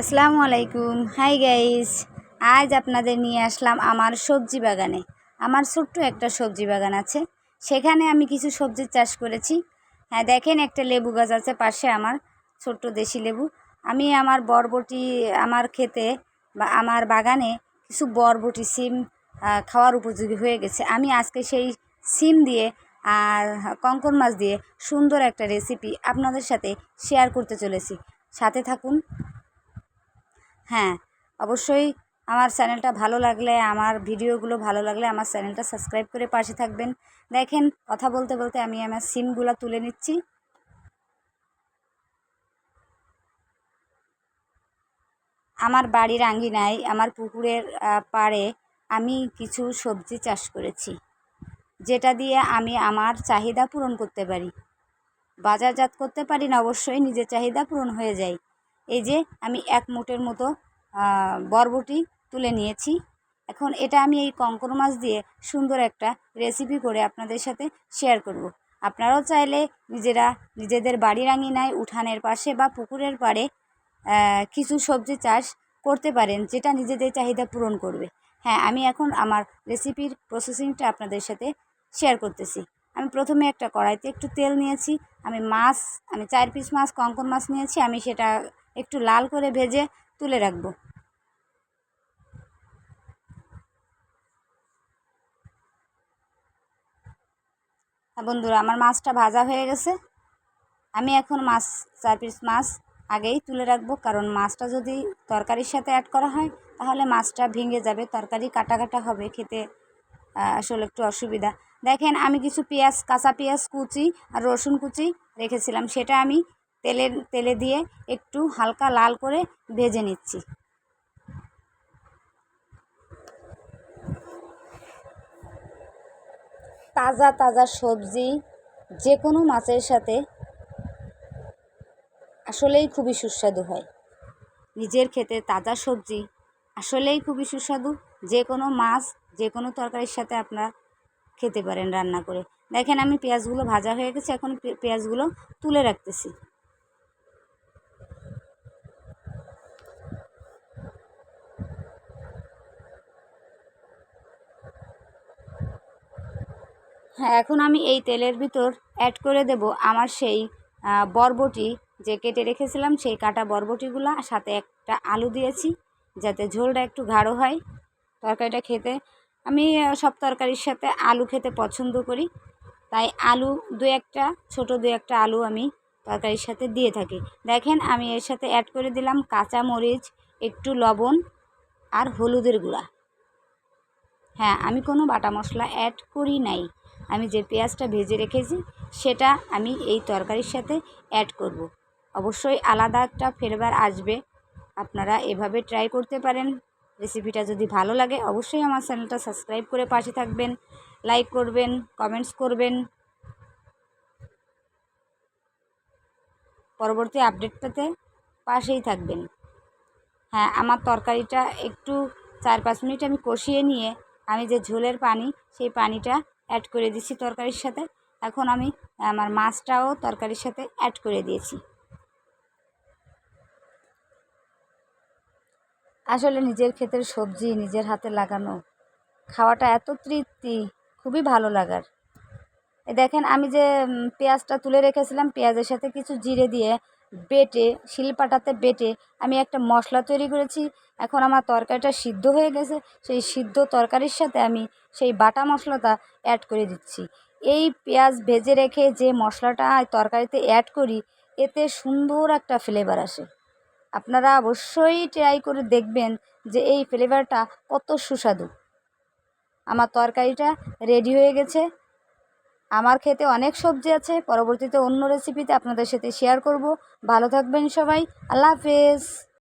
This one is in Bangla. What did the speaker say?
আসসালামু আলাইকুম। হাই গাইস আজ আপনাদের নিয়ে আসলাম আমার সবজি বাগানে। আমার ছোট্ট একটা সবজি বাগান আছে। সেখানে আমি কিছু সবজির চাষ করেছি। হ্যাঁ দেখেন একটা লেবু গাছ আছে পাশে আমার, ছোট্ট দেশি লেবু। আমি আমার বরবটি আমার খেতে বা আমার বাগানে কিছু বরবটি সিম খাওয়ার উপযোগী হয়ে গেছে। আমি আজকে সেই সিম দিয়ে আর কঙ্কর মাছ দিয়ে সুন্দর একটা রেসিপি আপনাদের সাথে শেয়ার করতে চলেছি। সাথে থাকুন। হ্যাঁ অবশ্যই আমার চ্যানেলটা ভালো লাগলে, আমার ভিডিওগুলো ভালো লাগলে আমার চ্যানেলটা সাবস্ক্রাইব করে পাশে থাকবেন। দেখেন, কথা বলতে বলতে আমি আমার সিমগুলো তুলে নিচ্ছি। আমার বাড়ির আঙ্গিনায় আমার পুকুরের পাড়ে আমি কিছু সবজি চাষ করেছি, যেটা দিয়ে আমি আমার চাহিদা পূরণ করতে পারি। বাজারজাত করতে পারি না, অবশ্যই নিজের চাহিদা পূরণ হয়ে যায়। এই যে আমি এক মুঠের মতো বরবটি তুলে নিয়েছি। এখন এটা আমি এই কঙ্কর মাছ দিয়ে সুন্দর একটা রেসিপি করে আপনাদের সাথে শেয়ার করব। আপনারাও চাইলে নিজেরা নিজেদের বাড়ির আঙিনায় উঠানের পাশে বা পুকুরের পাড়ে কিছু সবজি চাষ করতে পারেন, যেটা নিজেদের চাহিদা পূরণ করবে। হ্যাঁ আমি এখন আমার রেসিপির প্রসেসিংটা আপনাদের সাথে শেয়ার করতেছি। আমি প্রথমে একটা কড়াইতে একটু তেল নিয়েছি, আমি মাছ, আমি চার পিস মাছ কঙ্কন মাছ নিয়েছি, আমি সেটা একটু লাল করে ভেজে তুলে রাখব। বন্ধুরা, আমার মাছটা ভাজা হয়ে গেছে। আমি এখন মাছ চার পিস মাছ আগেই তুলে রাখব, কারণ মাছটা যদি তরকারির সাথে অ্যাড করা হয়, তাহলে মাছটা ভেঙে যাবে, তরকারি কাটা কাটা হবে, খেতে আসলে একটু অসুবিধা। দেখেন, আমি কিছু পেঁয়াজ, কাঁচা পেঁয়াজ কুচি আর রসুন কুচি রেখেছিলাম, সেটা আমি তেলের তেলে দিয়ে একটু হালকা লাল করে ভেজে নিচ্ছি। তাজা তাজা সবজি, যে কোনো মাছের সাথে আসলেই খুবই সুস্বাদু হয়। নিজের খেতে তাজা সবজি আসলেই খুবই সুস্বাদু। যে কোনো মাছ, যে কোনো তরকারির সাথে আপনারা খেতে পারেন রান্না করে। দেখেন আমি পেঁয়াজগুলো ভাজা হয়ে গেছে, এখন পেঁয়াজগুলো তুলে রাখতেছি। এখন আমি এই তেলের ভিতর অ্যাড করে দেব আমার সেই বরবটি যে কেটে রেখেছিলাম, সেই কাটা বরবটিগুলো। আর সাথে একটা আলু দিয়েছি যাতে ঝোলটা একটু গাঢ় হয় তরকারিটা খেতে। আমি সব তরকারির সাথে আলু খেতে পছন্দ করি। তাই আলু দু একটা, ছোট দু একটা আলু আমি তরকারির সাথে দিয়ে থাকি। দেখেন, আমি এর সাথে অ্যাড করে দিলাম কাঁচা মরিচ, একটু লবণ আর হলুদের গুঁড়া। হ্যাঁ আমি কোনো বাটা মশলা অ্যাড করি নাই। আমি যে পেঁয়াজটা ভেজে রেখেছি, সেটা আমি এই তরকারির সাথে অ্যাড করব। অবশ্যই আলাদা একটা ফ্লেভার আসবে। আপনারা এভাবে ট্রাই করতে পারেন। রেসিপিটা যদি ভালো লাগে, অবশ্যই আমার চ্যানেলটা সাবস্ক্রাইব করে পাশে থাকবেন। লাইক করবেন কমেন্টস করবেন। পরবর্তী আপডেট পেতে পাশেই থাকবেন। হ্যাঁ আমার তরকারিটা একটু চার পাঁচ মিনিট আমি কষিয়ে নিয়ে, আমি যে ঝোলের পানি, সেই পানিটা অ্যাড করে দিচ্ছি তরকারির সাথে। এখন আমি আমার মাছটাও তরকারির সাথে অ্যাড করে দিয়েছি। আসলে নিজের ক্ষেতের সবজি, নিজের হাতে লাগানো, খাওয়াটা এত তৃপ্তি, খুবই ভালো লাগার। দেখেন, আমি যে পেঁয়াজটা তুলে রেখেছিলাম, পেঁয়াজের সাথে কিছু জিরে দিয়ে বেটে, শিলপাটাতে বেটে আমি একটা মশলা তৈরি করেছি। এখন আমার তরকারিটা সিদ্ধ হয়ে গেছে। সেই সিদ্ধ তরকারির সাথে আমি সেই বাটা মশলাটা অ্যাড করে দিচ্ছি। এই পেঁয়াজ ভেজে রেখে যে মশলাটা তরকারিতে অ্যাড করি, এতে সুন্দর একটা ফ্লেভার আসে। আপনারা অবশ্যই ট্রাই করে দেখবেন যে এই ফ্লেভারটা কত সুস্বাদু। আমার তরকারিটা রেডি হয়ে গেছে। আমার খেতে অনেক সবজি আছে, পরবর্তীতে অন্য রেসিপিতে আপনাদের সাথে শেয়ার করব। ভালো থাকবেন সবাই, আল্লাহ হাফেজ।